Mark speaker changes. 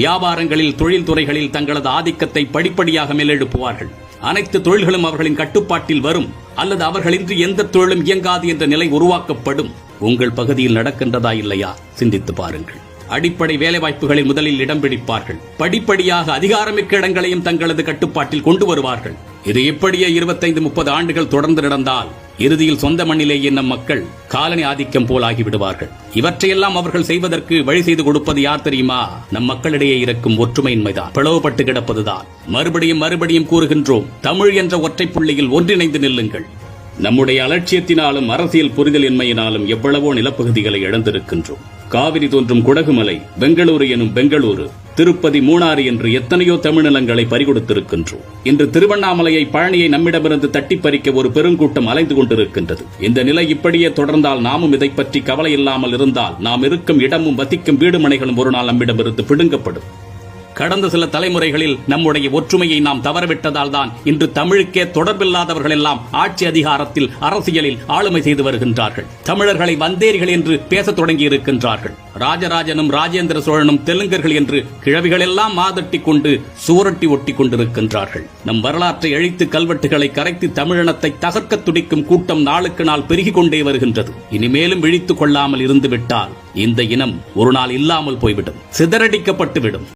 Speaker 1: வியாபாரங்களில் தொழில்துறைகளில் தங்களது ஆதிக்கத்தை படிப்படியாக மேலெழுப்புவார்கள். அனைத்து தொழில்களும் அவர்களின் கட்டுப்பாட்டில் வரும் அல்லது அவர்களின்றி எந்த தொழிலும் இயங்காது என்ற நிலை உருவாக்கப்படும். உங்கள் பகுதியில் நடக்கின்றதா இல்லையா? சிந்தித்து பாருங்கள். அடிப்படை வேலைவாய்ப்புகளில் முதலில் இடம் பிடிப்பார்கள். படிப்படியாக அதிகாரமிக்க இடங்களையும் தங்களது கட்டுப்பாட்டில் கொண்டு வருவார்கள். இது இப்படியே இருபத்தைந்து முப்பது ஆண்டுகள் தொடர்ந்து நடந்தால் இறுதியில் சொந்த மண்ணிலேயே நம் மக்கள் காலனி ஆதிக்கம் போல் ஆகிவிடுவார்கள். இவற்றையெல்லாம் அவர்கள் செய்வதற்கு வழி செய்து கொடுப்பது யார் தெரியுமா? நம் மக்களிடையே இருக்கும் ஒற்றுமையின்மைதான். பிளவுபட்டு கிடப்பதுதான். மறுபடியும் மறுபடியும் கூறுகின்றோம் தமிழ் என்ற ஒற்றை புள்ளியில் ஒன்றிணைந்து நில்லுங்கள். நம்முடைய அலட்சியத்தினாலும் அரசியல் புரிதலின்மையினாலும் எவ்வளவோ நிலப்பகுதிகளை இழந்திருக்கின்றோம். காவிரி தோன்றும் குடகுமலை பெங்களூரு எனும் பெங்களூரு திருப்பதி மூணாறு என்று எத்தனையோ தமிழ்நிலங்களை பறிகொடுத்திருக்கின்றோம். இன்று திருவண்ணாமலையை பழனியை நம்மிடமிருந்து தட்டி பறிக்க ஒரு பெருங்கூட்டம் அலைந்து கொண்டிருக்கின்றது. இந்த நிலை இப்படியே தொடர்ந்தால் நாமும் இதை பற்றி கவலை இல்லாமல் இருந்தால் நாம் இருக்கும் இடமும் வசிக்கும் வீடுமனைகளும் ஒரு நாள் நம்மிடமிருந்து பிடுங்கப்படும். கடந்த சில தலைமுறைகளில் நம்முடைய ஒற்றுமையை நாம் தவறவிட்டதால் தான் இன்று தமிழுக்கே தொடர்பில்லாதவர்கள் எல்லாம் ஆட்சி அதிகாரத்தில் அரசியலில் ஆளுமை செய்து வருகின்றார்கள். தமிழர்களை வந்தேரிகள் என்று பேசத் தொடங்கி இருக்கின்றார்கள் ராஜராஜனும் ராஜேந்திர சோழனும் தெலுங்கர்கள் என்று கிழவிகள் எல்லாம் மாதட்டி கொண்டு சூரட்டி ஒட்டி கொண்டிருக்கின்றார்கள். நம் வரலாற்றை அழித்து கல்வெட்டுகளை கரைத்து தமிழினத்தை தகர்க்க துடிக்கும் கூட்டம் நாளுக்கு நாள் பெருகிக் கொண்டே வருகின்றது. இனிமேலும் விழித்துக் கொள்ளாமல் இருந்துவிட்டால் இந்த இனம் ஒரு நாள் இல்லாமல் போய்விடும். சிதறடிக்கப்பட்டு விடும்